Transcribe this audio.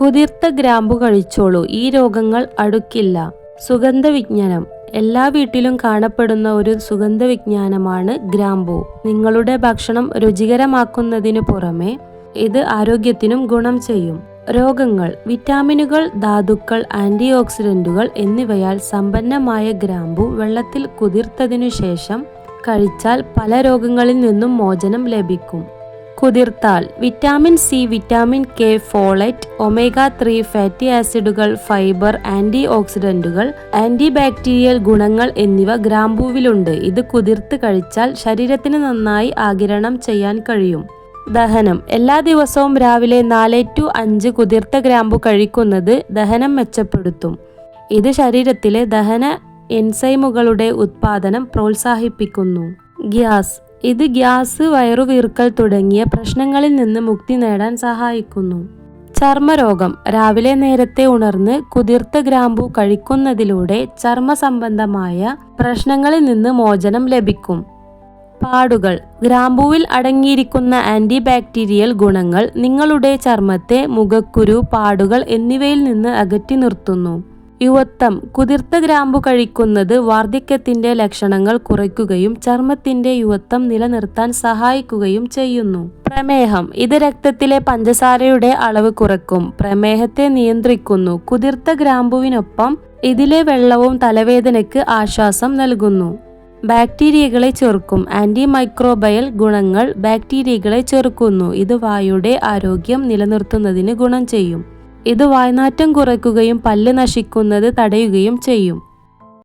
കുതിർത്ത ഗ്രാമ്പു കഴിച്ചോളൂ. ഈ രോഗങ്ങൾ അടുക്കില്ല. സുഗന്ധവിജ്ഞാനം. എല്ലാ വീട്ടിലും കാണപ്പെടുന്ന ഒരു സുഗന്ധവിജ്ഞാനമാണ് ഗ്രാമ്പു. നിങ്ങളുടെ ഭക്ഷണം രുചികരമാക്കുന്നതിനു പുറമെ ഇത് ആരോഗ്യത്തിനും ഗുണം ചെയ്യും. രോഗങ്ങൾ വിറ്റാമിനുകൾ ധാതുക്കൾ ആന്റി ഓക്സിഡന്റുകൾ എന്നിവയാൽ സമ്പന്നമായ ഗ്രാമ്പു വെള്ളത്തിൽ കുതിർത്തതിനു ശേഷം കഴിച്ചാൽ പല രോഗങ്ങളിൽ നിന്നും മോചനം ലഭിക്കും. കുതിർത്താൽ vitamin C vitamin K folate omega three fatty ആസിഡുകൾ ഫൈബർ ആന്റി ഓക്സിഡന്റുകൾ ആന്റി ബാക്ടീരിയൽ ഗുണങ്ങൾ എന്നിവ ഗ്രാമ്പൂവിലുണ്ട്. ഇത് കുതിർത്ത് കഴിച്ചാൽ ശരീരത്തിന് നന്നായി ആകിരണം ചെയ്യാൻ കഴിയും. ദഹനം. എല്ലാ ദിവസവും രാവിലെ നാല് ടു അഞ്ച് കുതിർത്ത ഗ്രാമ്പു കഴിക്കുന്നത് ദഹനം മെച്ചപ്പെടുത്തും. ഇത് ശരീരത്തിലെ ദഹന എൻസൈമുകളുടെ ഉത്പാദനം പ്രോത്സാഹിപ്പിക്കുന്നു. ഗ്യാസ്. ഇത് ഗ്യാസ് വയറുവീർക്കൽ തുടങ്ങിയ പ്രശ്നങ്ങളിൽ നിന്ന് മുക്തി നേടാൻ സഹായിക്കുന്നു. ചർമ്മരോഗം രാവിലെ നേരത്തെ ഉണർന്ന് കുതിർത്ത ഗ്രാമ്പു കഴിക്കുന്നതിലൂടെ ചർമ്മ സംബന്ധമായ പ്രശ്നങ്ങളിൽ നിന്ന് മോചനം ലഭിക്കും. പാടുകൾ ഗ്രാമ്പുവിൽ അടങ്ങിയിരിക്കുന്ന ആന്റി ബാക്ടീരിയൽ ഗുണങ്ങൾ നിങ്ങളുടെ ചർമ്മത്തെ മുഖക്കുരു പാടുകൾ എന്നിവയിൽ നിന്ന് അകറ്റി നിർത്തുന്നു. യുവത്വം. കുതിർത്ത ഗ്രാമ്പു കഴിക്കുന്നത് വാർദ്ധക്യത്തിന്റെ ലക്ഷണങ്ങൾ കുറയ്ക്കുകയും ചർമ്മത്തിന്റെ യുവത്വം നിലനിർത്താൻ സഹായിക്കുകയും ചെയ്യുന്നു. പ്രമേഹം. ഇത് രക്തത്തിലെ പഞ്ചസാരയുടെ അളവ് കുറയ്ക്കും പ്രമേഹത്തെ നിയന്ത്രിക്കുന്നു. കുതിർത്ത ഗ്രാമ്പുവിനൊപ്പം ഇതിലെ വെള്ളവും തലവേദനയ്ക്ക് ആശ്വാസം നൽകുന്നു. ബാക്ടീരിയകളെ ചെറുക്കും. ആന്റി മൈക്രോബയൽ ഗുണങ്ങൾ ബാക്ടീരിയകളെ ചെറുക്കുന്നു. ഇത് വായുടെ ആരോഗ്യം നിലനിർത്തുന്നതിന് ഗുണം ചെയ്യും. ഇത് വായ്നാറ്റം കുറയ്ക്കുകയും പല്ല് നശിക്കുന്നത് തടയുകയും ചെയ്യും.